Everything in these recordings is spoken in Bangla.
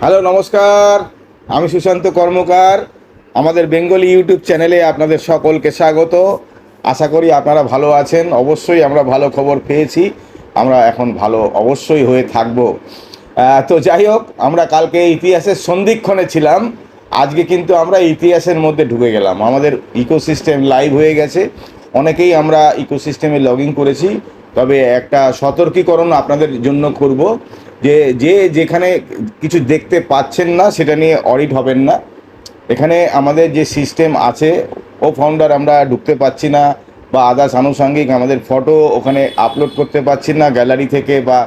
হ্যালো, নমস্কার। আমি সুশান্ত কর্মকার। আমাদের বেঙ্গলি ইউটিউব চ্যানেলে আপনাদের সকলকে স্বাগত। আশা করি আপনারা ভালো আছেন। অবশ্যই আমরা ভালো খবর পেয়েছি। আমরা এখন ভালো অবশ্যই হয়ে থাকব। তো যাই হোক, আমরা কালকে ইতিহাসের সন্ধিক্ষণে ছিলাম। আজকে কিন্তু আমরা ইতিহাসের মধ্যে ঢুকে গেলাম। আমাদের ইকোসিস্টেম লাইভ হয়ে গেছে। অনেকেই আমরা ইকোসিস্টেমে লগ ইন করেছি। তবে একটা সতর্কীকরণ আপনাদের জন্য করব। যে যে যেখানে কিছু দেখতে পাচ্ছেন না, সেটা নিয়ে অডিট হবেন না। এখানে আমাদের যে সিস্টেম আছে, ও ফাউন্ডার আমরা ঢুকতে পাচ্ছি না, বা আদার্স আনুষঙ্গিক আমাদের ফটো ওখানে আপলোড করতে পারছি না গ্যালারি থেকে বা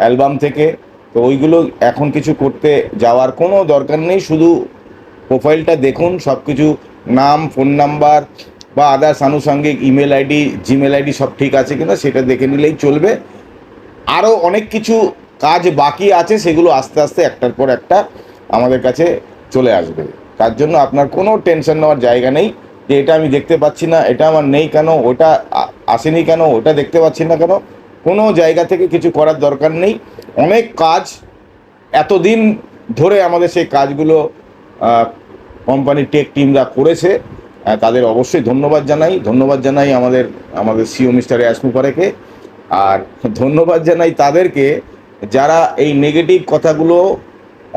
অ্যালবাম থেকে। তো ওইগুলো এখন কিছু করতে যাওয়ার কোনো দরকার নেই, শুধু প্রোফাইলটা দেখুন সব কিছু নাম ফোন নাম্বার বা আদার্স আনুষঙ্গিক ইমেল আইডি জিমেল আইডি সব ঠিক আছে কিনা, সেটা দেখে নিলেই চলবে। আরও অনেক কিছু কাজ বাকি আছে, সেগুলো আস্তে আস্তে একটার পর একটা আমাদের কাছে চলে আসবে। তার জন্য আপনার কোনো টেনশন নেওয়ার জায়গা নেই যে এটা আমি দেখতে পাচ্ছি না, এটা আমার নেই কেন, ওটা আসেনি কেন, ওটা দেখতে পাচ্ছি না কেন, কোনো জায়গা থেকে কিছু করার দরকার নেই। অনেক কাজ এতদিন ধরে আমাদের সেই কাজগুলো কোম্পানির টেক টিমরা করেছে তাদের অবশ্যই ধন্যবাদ জানাই ধন্যবাদ জানাই আমাদের আমাদের সিও মিস্টার অ্যাসমুপারেকে আর ধন্যবাদ জানাই তাদেরকে যারা এই নেগেটিভ কথাগুলো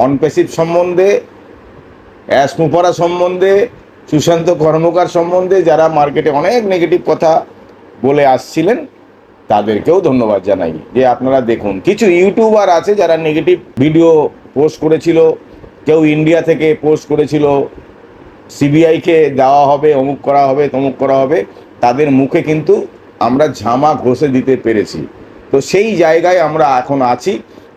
অনপেসিভ সম্বন্ধে অ্যাসমুপারা সম্বন্ধে, সুশান্ত কর্মকার সম্বন্ধে যারা মার্কেটে অনেক নেগেটিভ কথা বলে আসছিলেন, তাদেরকেও ধন্যবাদ জানাই। যে আপনারা দেখুন, কিছু ইউটিউবার আছে যারা নেগেটিভ ভিডিও পোস্ট করেছিল, কেউ ইন্ডিয়া থেকে পোস্ট করেছিল সিবিআইকে দেওয়া হবে, অমুক করা হবে, তমুক করা হবে, তাদের মুখে কিন্তু আমরা ঝামা ঘষে দিতে পেরেছি। তো সেই জায়গায় আমরা এখন আছি।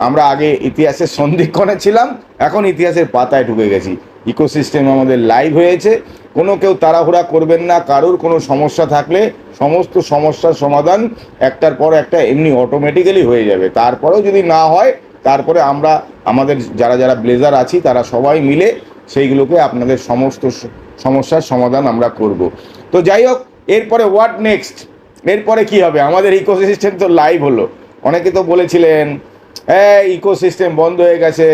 আমরা আগে ইতিহাসের সন্ধিক্ষণে ছিলাম, এখন ইতিহাসের পাতায় ঢুকে গেছি। ইকোসিস্টেম আমাদের লাইভ হয়েছে। কোনো কেউ তাড়াহুড়া করবেন না, কারোর কোনো সমস্যা থাকলে সমস্ত সমস্যার সমাধান একটার পর একটা এমনি অটোমেটিক্যালি হয়ে যাবে। তারপরেও যদি না হয়, তারপরে আমরা আমাদের যারা যারা ব্লেজার আছি, তারা সবাই মিলে সেইগুলোকে আপনাদের সমস্ত সমস্যার সমাধান আমরা করব। তো যাই হোক, এরপরে হোয়াট নেক্সট এরপরে কি হবে? আমাদের ইকোসিস্টেম তো লাইভ হলো। অনেকে তো বলেছিলেন, এই ইকোসিস্টেম বন্ধ হয়ে গেছে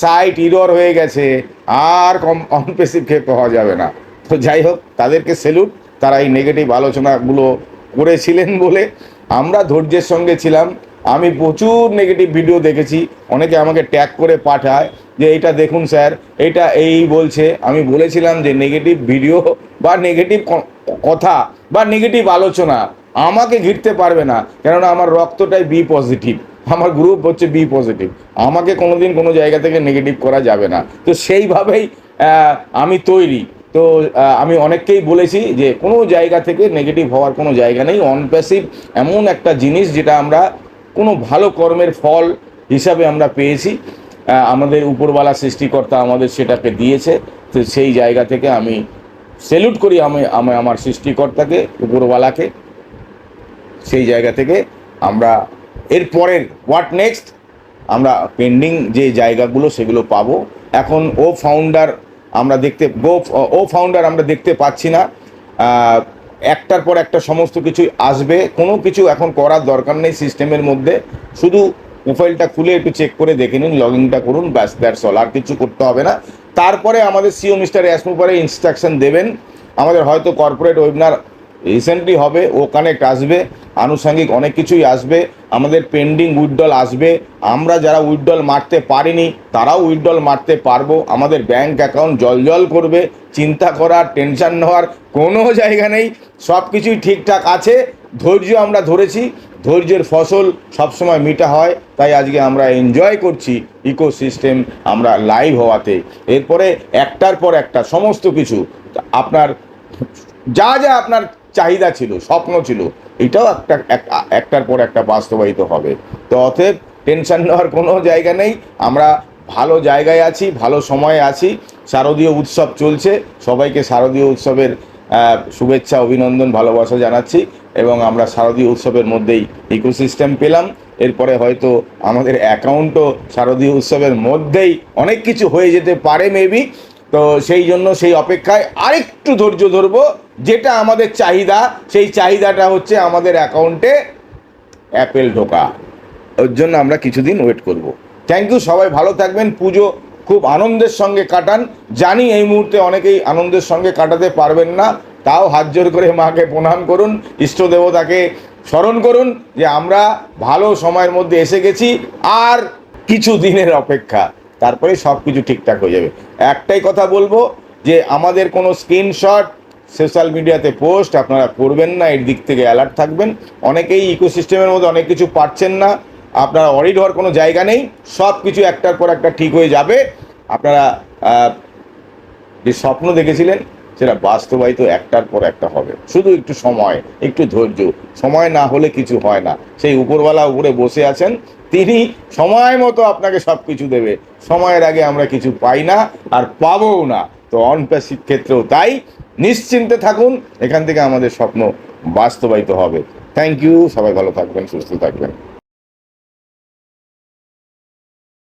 সাইট ইরর হয়ে গেছে, আর কম অনপেসিভ খেয়ে পাওয়া যাবে না। তো যাই হোক, তাদেরকে সেলুট তারা এই নেগেটিভ আলোচনাগুলো করেছিলেন বলে আমরা ধৈর্যের সঙ্গে ছিলাম। আমি প্রচুর নেগেটিভ ভিডিও দেখেছি। অনেকে আমাকে ট্যাগ করে পাঠায় যে এটা দেখুন স্যার, এটা এই বলছে। আমি বলেছিলাম যে নেগেটিভ ভিডিও বা নেগেটিভ কথা বা নেগেটিভ আলোচনা আমাকে ঘিরতে পারবে না, কেননা আমার রক্তটাই বি পজিটিভ আমার গ্রুপ হচ্ছে বি পজিটিভ আমাকে কোনোদিন কোনো জায়গা থেকে নেগেটিভ করা যাবে না। তো সেইভাবেই আমি তৈরি। তো আমি অনেককেই বলেছি যে কোনো জায়গা থেকে নেগেটিভ হওয়ার কোনো জায়গা নেই। অনপ্যাসিভ এমন একটা জিনিস যেটা আমরা কোনো ভালো কর্মের ফল হিসাবে আমরা পেয়েছি। আমাদের উপরওয়ালা সৃষ্টিকর্তা আমাদের সেটাকে দিয়েছে। তো সেই জায়গা থেকে আমি সেলুট করি আমি আমি আমার সৃষ্টিকর্তাকে, উপরওয়ালাকে। সেই জায়গা থেকে আমরা এর পরের হোয়াট নেক্সট আমরা পেন্ডিং যে জায়গাগুলো সেগুলো পাবো। এখন ও ফাউন্ডার আমরা দেখতে গো ও ফাউন্ডার আমরা দেখতে পাচ্ছি না। একটার পর একটা সমস্ত কিছু আসবে। কোনো কিছু এখন করার দরকার নেই সিস্টেমের মধ্যে। শুধু প্রোফাইলটা খুলে একটু চেক করে দেখে নিন লগ ইনটা করুন, ব্যাস দ্যাটস অল আর কিছু করতে হবে না। তারপরে আমাদের সিও মিস্টার অ্যাসমু পরে ইনস্ট্রাকশন দেবেন। আমাদের হয়তো কর্পোরেট ওয়েবিনার রিসেন্টলি হবে, ও কানেক্ট আসবে, আনুষঙ্গিক অনেক কিছুই আসবে, আমাদের পেন্ডিং উইথড্রল আসবে, আমরা যারা উইথড্রল মারতে পারিনি, তারাও উইথড্রল মারতে পারব, আমাদের ব্যাংক অ্যাকাউন্ট জলজল করবে, চিন্তা করার টেনশন নেওয়ার কোনো জায়গা নেই সব কিছুই ঠিকঠাক আছে, ধৈর্য আমরা ধরেছি, ধৈর্যের ফসল সবসময় মিটা হয়, তাই আজকে আমরা এনজয় করছি ইকোসিস্টেম আমরা লাইভ হওয়াতে। এরপরে একটার পর একটা, সমস্ত কিছু, আপনার, যা যা আপনার চাহিদা ছিল, স্বপ্ন ছিল, এটাও একটা, এক- একটার পর একটা বাস্তবায়িত হবে। তো অতএব টেনশন নেওয়ার কোনো জায়গা নেই, আমরা ভালো জায়গায় আছি, ভালো সময়ে আছি, শারদীয় উৎসব চলছে, সবাইকে শারদীয় উৎসবের শুভেচ্ছা, অভিনন্দন, ভালোবাসা জানাচ্ছি, এবং আমরা শারদীয় উৎসবের মধ্যেই ইকোসিস্টেম পেলাম। এরপরে হয়তো আমাদের অ্যাকাউন্টও শারদীয় উৎসবের মধ্যেই অনেক কিছু হয়ে যেতে পারে মেবি তো সেই জন্য সেই অপেক্ষায় আরেকটু ধৈর্য ধরবো। যেটা আমাদের চাহিদা, সেই চাহিদাটা হচ্ছে আমাদের অ্যাকাউন্টে অ্যাপেল ঢোকা। ওর জন্য আমরা কিছুদিন ওয়েট করব। থ্যাংক ইউ সবাই ভালো থাকবেন। পুজো খুব আনন্দের সঙ্গে কাটান। জানি এই মুহূর্তে অনেকেই আনন্দের সঙ্গে কাটাতে পারবেন না। তাও হাত জোর করে মাকে প্রণাম করুন। ইষ্ট দেবতাকে স্মরণ করুন যে আমরা ভালো সময়ের মধ্যে এসে গেছি। আর কিছু দিনের অপেক্ষা। তারপরে সব কিছু ঠিকঠাক হয়ে যাবে। একটাই কথা বলব যে আমাদের কোনো স্ক্রিনশট সোশ্যাল মিডিয়াতে পোস্ট আপনারা করবেন না, এর দিক থেকে অ্যালার্ট থাকবেন। অনেকেই ইকোসিস্টেমের মধ্যে অনেক কিছু পাচ্ছেন না। আপনারা অডিট হওয়ার কোনো জায়গা নেই। সব কিছু একটার পর একটা ঠিক হয়ে যাবে। আপনারা যে স্বপ্ন দেখেছিলেন, সেটা বাস্তবায়িত একটার পর একটা হবে। শুধু একটু সময়, একটু ধৈর্য। সময় না হলে কিছু হয় না। সেই উপরওয়ালা উপরে বসে আছেন। তিনি সময় মতো আপনাকে সব কিছু দেবে। সময়ের আগে আমরা কিছু পাই না আর পাবও না। তো অনপ্যাসিক ক্ষেত্রেও তাই নিশ্চিন্তে থাকুন, এখান থেকে আমাদের স্বপ্ন বাস্তবায়িত হবে। থ্যাংক ইউ সবাই ভালো থাকবেন, সুস্থ থাকবেন।